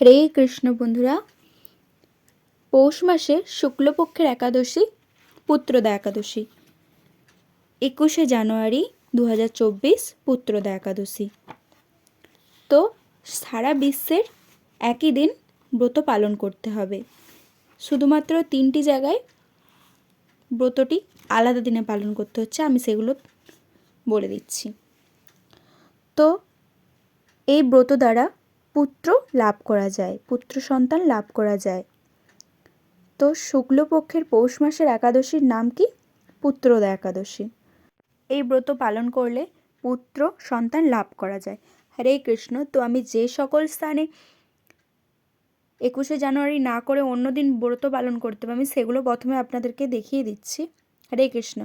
হরে কৃষ্ণ বন্ধুরা। পৌষ মাসে শুক্লপক্ষের একাদশী, পুত্রদা একাদশী। একুশে জানুয়ারি দু হাজার চব্বিশ, পুত্রদা একাদশী। তো সারা বিশ্বের একই দিন ব্রত পালন করতে হবে। শুধুমাত্র তিনটি জায়গায় ব্রতটি আলাদা দিনে পালন করতে হচ্ছে, আমি সেগুলো বলে দিচ্ছি। তো এই ব্রত দ্বারা পুত্র লাভ করা যায়, পুত্র সন্তান লাভ করা যায়। তো শুক্লপক্ষের পৌষ মাসের একাদশীর নাম কি? পুত্রদা একাদশী। এই ব্রত পালন করলে পুত্র সন্তান লাভ করা যায়। হরে কৃষ্ণ, তো আমি যে সকল স্থানে একুশে জানুয়ারি না করে অন্য দিন ব্রত পালন করতে পারি আমি সেগুলো প্রথমে আপনাদেরকে দেখিয়ে দিচ্ছি। হরে কৃষ্ণ।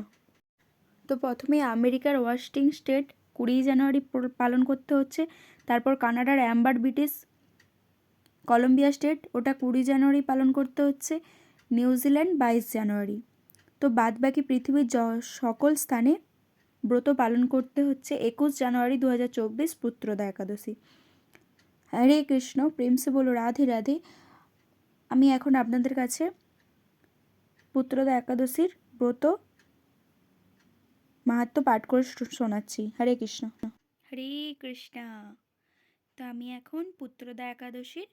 তো প্রথমে আমেরিকার ওয়াশিংটন স্টেট কুড়ি জানুয়ারি পালন করতে হচ্ছে। তারপর কানাডার অ্যাম্বার ব্রিটিশ কলম্বিয়া স্টেট, ওটা কুড়ি জানুয়ারি পালন করতে হচ্ছে নিউজিল্যান্ড বাইশ জানুয়ারি। তো বাদ বাকি পৃথিবীর সকল স্থানে ব্রত পালন করতে হচ্ছে একুশ জানুয়ারি দু হাজার চব্বিশ পুত্রদা একাদশী। হরে কৃষ্ণ, প্রেম সে বলো, রাধে রাধে। আমি এখন আপনাদের কাছে পুত্রদা একাদশীর ব্রত মাহাত্ম পাঠ করে শোনাচ্ছি। হরে কৃষ্ণ। হরে কৃষ্ণ। আমি এখন পুত্রদা একাদশীর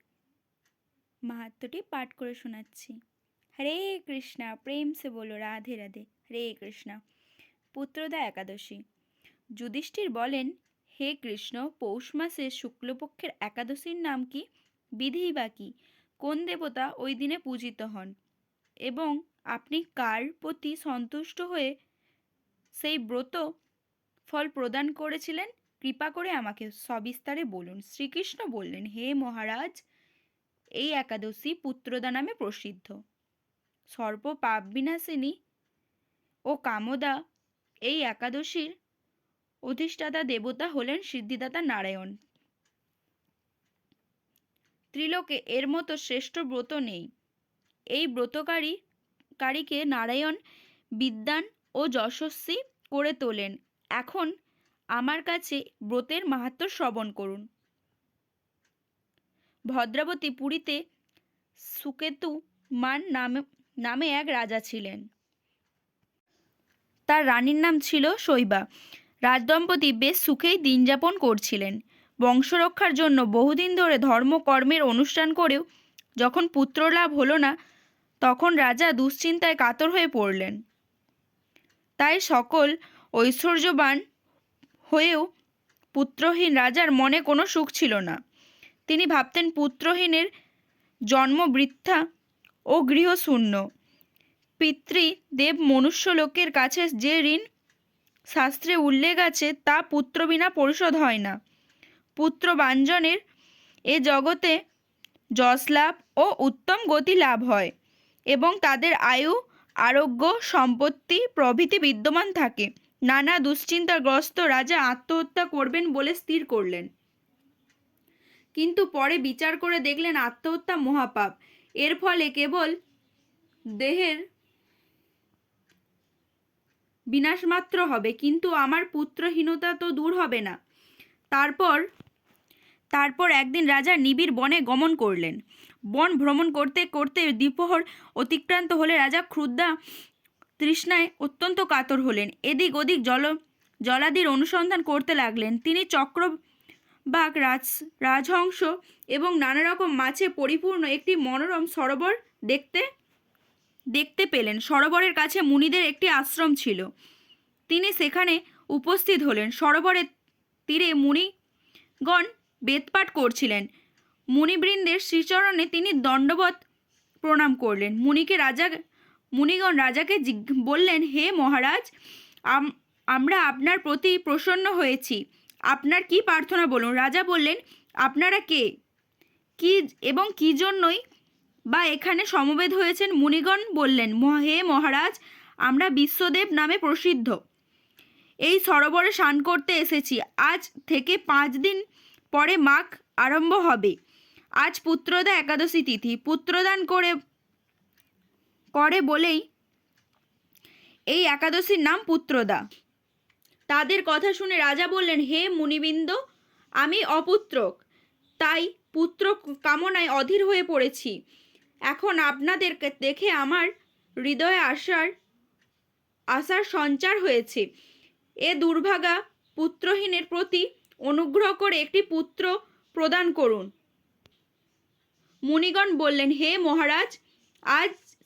মাহাত্মটি পাঠ করে শোনাচ্ছি। হরে কৃষ্ণা, প্রেম সে বলো, রাধে রাধে। হরে কৃষ্ণা, পুত্রদা একাদশী। যুধিষ্ঠির বলেন, হে কৃষ্ণ, পৌষ মাসে শুক্লপক্ষের একাদশীর নাম কি? বিধি বা কি? কোন দেবতা ওই দিনে পূজিত হন? এবং আপনি কার প্রতি সন্তুষ্ট হয়ে সেই ব্রত ফল প্রদান করেছিলেন? কৃপা করে আমাকে সবিস্তারে বলুন। শ্রীকৃষ্ণ বললেন, হে মহারাজ, এই একাদশী পুত্রদা নামে প্রসিদ্ধ। সর্ব পাপ বিনাশিনী ও কামদা এই একাদশীর অধিষ্ঠাতা দেবতা হলেন সিদ্ধিদাতা নারায়ণ। ত্রিলোকে এর মতো শ্রেষ্ঠ ব্রত নেই। এই ব্রতকারী, কারীকে নারায়ণ বিদ্যান ও যশস্বী করে তোলেন। এখন আমার কাছে ব্রতের মাহাত্ম্য শ্রবণ করুন। ভদ্রাবতী পুরীতে সুকেতু মান নামে নামে এক রাজা ছিলেন। তার রানীর নাম ছিল শৈবা। রাজদম্পতি বেশ সুখেই দিন যাপন করছিলেন। বংশরক্ষার জন্য বহুদিন ধরে ধর্মকর্মের অনুষ্ঠান করেও যখন পুত্র লাভ হলো না, তখন রাজা দুশ্চিন্তায় কাতর হয়ে পড়লেন। তাই সকল ঐশ্বর্যবান হয়েও পুত্রহীন রাজার মনে কোনো সুখ ছিল না। তিনি ভাবতেন পুত্রহীনের জন্ম বৃদ্ধা ও গৃহশূন্য। পিতৃ দেব মনুষ্য লোকের কাছে যে ঋণ শাস্ত্রে উল্লেখ আছে তা পুত্র বিনা পরিশোধ হয় না। পুত্র বাঞ্জনের এ জগতে যশ লাভ ও উত্তম গতি লাভ হয় এবং তাদের আয়ু, আরোগ্য, সম্পত্তি প্রভৃতি বিদ্যমান থাকে। নানা দুশ্চিন্তাগ্রস্ত রাজা আত্মহত্যা করবেন বলে স্থির করলেন। কিন্তু পরে বিচার করে দেখলেন আত্মহত্যা মহাপাপ। এর ফলে কেবল দেহের বিনাশমাত্র হবে, কিন্তু আমার পুত্রহীনতা তো দূর হবে না। তারপর তারপর একদিন রাজা নিবিড় বনে গমন করলেন। বন ভ্রমণ করতে করতে দ্বিপ্রহর অতিক্রান্ত হলে রাজা ক্ষুদ্রা তৃষ্ণায় অত্যন্ত কাতর হলেন। এদিক ওদিক জল, জলাদির অনুসন্ধান করতে লাগলেন। তিনি চক্র বাঘ রাজ, রাজহংস এবং নানা রকম মাছে পরিপূর্ণ একটি মনোরম সরোবর দেখতে দেখতে পেলেন। সরোবরের কাছে মুনিদের একটি আশ্রম ছিল। তিনি সেখানে উপস্থিত হলেন। সরোবরের তীরে মুনিগণ বেদপাঠ করছিলেন। মুনিবৃন্দের শ্রীচরণে তিনি দণ্ডবত প্রণাম করলেন। মুনিকে রাজা মুনিগণ রাজাকে বললেন, হে মহারাজ, আম- আমরা আপনার প্রতি প্রসন্ন হয়েছি। আপনার কি প্রার্থনা বলুন? রাজা বললেন, আপনারা কে? কি এবং কি জন্যই বা এখানে সমবেত হয়েছেন? মুনিগণ বললেন, "মহা- হে মহারাজ, আমরা বিশ্বদেব নামে প্রসিদ্ধ। এই সরোবরে স্নান করতে এসেছি। আজ থেকে পাঁচ দিন পরে মাঘ আরম্ভ হবে। আজ পুত্রদা একাদশী তিথি। পুত্রদান করে করে বলেই এই একাদশীর নাম পুত্রদা। তাদের কথা শুনে রাজা বললেন, হে মুনিবৃন্দ, আমি অপুত্রক। তাই পুত্র কামনায় অধীর হয়ে পড়েছি। এখন আপনাদের দেখে আমার হৃদয়ে আসার আশার সঞ্চার হয়েছে। এ দুর্ভাগা পুত্রহীনের প্রতি অনুগ্রহ করে একটি পুত্র প্রদান করুন। মুনিগণ বললেন, হে মহারাজ, আজ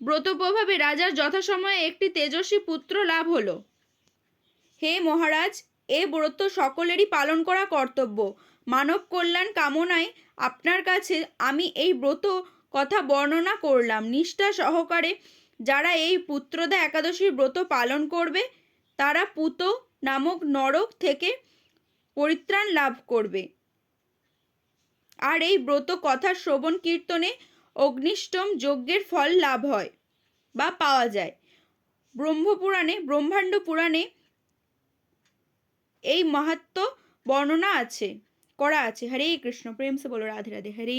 ব্রত প্রভাবে রাজার যথাসময়ে একটি তেজস্বী পুত্র লাভ হল। হে মহারাজ, এ ব্রত সকলেরই পালন করা কর্তব্য। মানব কল্যাণ কামনায় আপনার কাছে আমি এই ব্রত কথা বর্ণনা করলাম। নিষ্ঠা সহকারে যারা এই পুত্রদা একাদশীর ব্রত পালন করবে, তারা পুত নামক নরক থেকে পরিত্রাণ লাভ করবে। আর এই ব্রত কথা শ্রবণ কীর্তনে অগ্নিষ্টম যজ্ঞের ফল লাভ হয় বা পাওয়া যায়। ব্রহ্মপুরাণে, ব্রহ্মাণ্ড পুরাণে এই মাহাত্ম বর্ণনা আছে, করা আছে। হরে কৃষ্ণ, প্রেম সে বলো, রাধে রাধে, হরে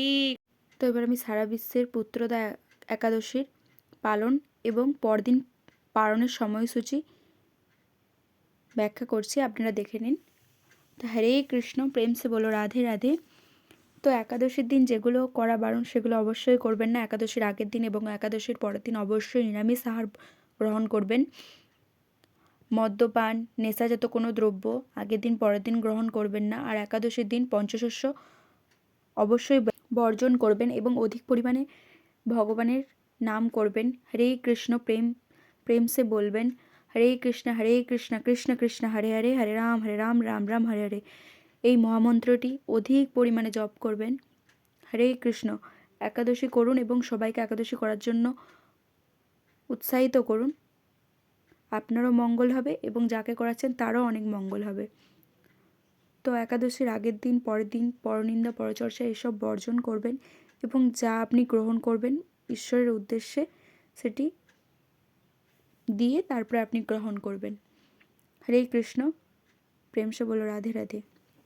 তো এবার আমি সারা বিশ্বের পুত্রদা একাদশীর পালন এবং পরদিন পালনের সময়সূচি ব্যাখ্যা করছি, আপনারা দেখে নিন। তো হরে কৃষ্ণ, প্রেম সে বলো, রাধে রাধে। তো একাদশীর দিন যেগুলো করা বারণ, সেগুলো অবশ্যই করবেন না। একাদশীর আগের দিন এবং একাদশীর পরের দিন অবশ্যই নিরামিষ আহার গ্রহণ করবেন। মদ্যপান, নেশাজাত কোনো দ্রব্য আগের দিন, পরের দিন গ্রহণ করবেন না। আর একাদশীর দিন পঞ্চশস্য অবশ্যই বর্জন করবেন এবং অধিক পরিমাণে ভগবানের নাম করবেন। হরে কৃষ্ণ প্রেম প্রেম সে বলবেন। হরে কৃষ্ণ হরে কৃষ্ণ কৃষ্ণ কৃষ্ণ, হরে হরে হরে রাম হরে রাম রাম রাম, হরে হরে। এই মহামন্ত্রটি অধিক পরিমাণে জপ করবেন। হরে কৃষ্ণ। একাদশী করুন এবং সবাইকে একাদশী করার জন্য উৎসাহিত করুন। আপনারও মঙ্গল হবে এবং যাকে করাচ্ছেন তারও অনেক মঙ্গল হবে। তো একাদশীর আগের দিন, পরের দিন, পরনিন্দা, পরচর্চা এসব বর্জন করবেন এবং যা আপনি গ্রহণ করবেন ঈশ্বরের উদ্দেশ্যে সেটি দিয়ে তারপরে আপনি গ্রহণ করবেন। হরে কৃষ্ণ। প্রেমসে বলো, রাধে রাধে।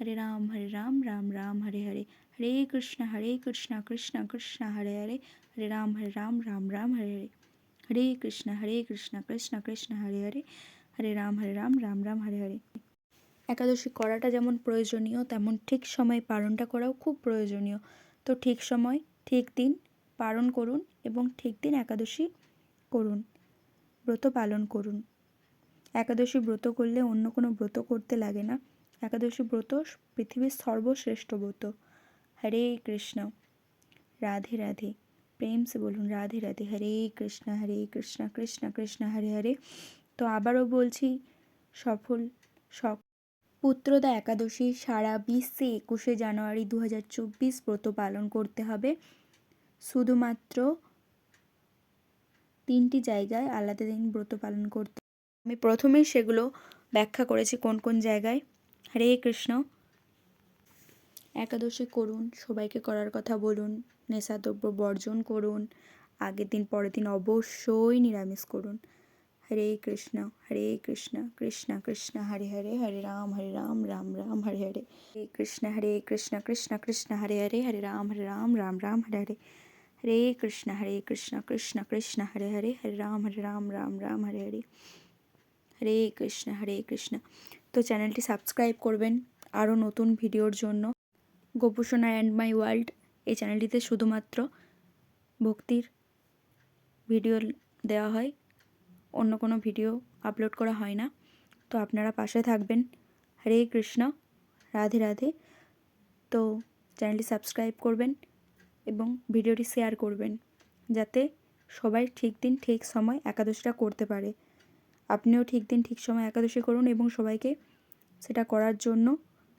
হরে রাম হরে রাম রাম রাম, হরে হরে। হরে কৃষ্ণ হরে কৃষ্ণ কৃষ্ণ কৃষ্ণ, হরে হরে। হরে রাম হরে রাম রাম রাম, হরে হরে। হরে কৃষ্ণ হরে কৃষ্ণ কৃষ্ণ কৃষ্ণ, হরে হরে। হরে রাম হরে রাম রাম রাম, হরে হরে। একাদশী করাটা যেমন প্রয়োজনীয়, তেমন ঠিক সময় পালনটা করাও খুব প্রয়োজনীয়। তো ঠিক সময়, ঠিক দিন পালন করুন এবং ঠিক দিন একাদশী করুন। ব্রত পালন করুন। একাদশী ব্রত করলে অন্য কোনো ব্রত করতে লাগে না। একাদশী ব্রত পৃথিবীর সর্বশ্রেষ্ঠ ব্রত। হরে কৃষ্ণ। রাধে রাধে। প্রেম সে বলুন, রাধে রাধে। হরে কৃষ্ণ হরে কৃষ্ণ কৃষ্ণ কৃষ্ণ, হরে হরে। তো আবারও বলছি, সফল সব পুত্রদা একাদশী সারা বিশ্বে একুশে জানুয়ারি দু হাজার চব্বিশ ব্রত পালন করতে হবে। শুধুমাত্র তিনটি জায়গায় আলাদা দিন ব্রত পালন করতে আমি প্রথমেই সেগুলো ব্যাখ্যা করেছি কোন কোন জায়গায়। হরে কৃষ্ণ। একাদশী করুন, সবাইকে করার কথা বলুন, নেশাদ্রব্য বর্জন করুন, আগের দিন, পরের দিন অবশ্যই নিরামিষ করুন। হরে কৃষ্ণ হরে কৃষ্ণ কৃষ্ণ কৃষ্ণ, হরে হরে হরে রাম হরে রাম রাম রাম, হরে হরে। হরে কৃষ্ণ হরে কৃষ্ণ কৃষ্ণ কৃষ্ণ, হরে হরে হরে রাম হরে রাম রাম রাম, হরে হরে। হরে কৃষ্ণ হরে কৃষ্ণ কৃষ্ণ কৃষ্ণ, হরে হরে হরে রাম হরে রাম রাম রাম, হরে হরে। হরে কৃষ্ণ হরে কৃষ্ণ। তো চ্যানেলটি সাবস্ক্রাইব করবেন আরও নতুন ভিডিওর জন্য। গোপুসোনা অ্যান্ড মাই ওয়ার্ল্ড এই চ্যানেলটিতে শুধুমাত্র ভক্তির ভিডিও দেওয়া হয়, অন্য কোনো ভিডিও আপলোড করা হয় না। তো আপনারা পাশে থাকবেন। হরে কৃষ্ণ, রাধে রাধে। তো চ্যানেলটি সাবস্ক্রাইব করবেন এবং ভিডিওটি শেয়ার করবেন যাতে সবাই ঠিক দিন ঠিক সময় একাদশীটা করতে পারে। আপনিও ঠিক দিন ঠিক সময় একাদশী করুন এবং সবাইকে সেটা করার জন্য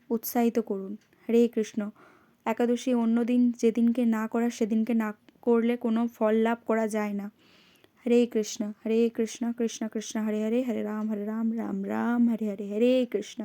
উৎসাহিত করুন। হরে কৃষ্ণ। একাদশী অন্য দিন যেদিনকে না করা, সেদিনকে না করলে কোনো ফল লাভ করা যায় না। হরে কৃষ্ণ হরে কৃষ্ণ কৃষ্ণ কৃষ্ণ, হরে হরে হরে রাম হরে রাম রাম রাম, হরে হরে হরে কৃষ্ণ।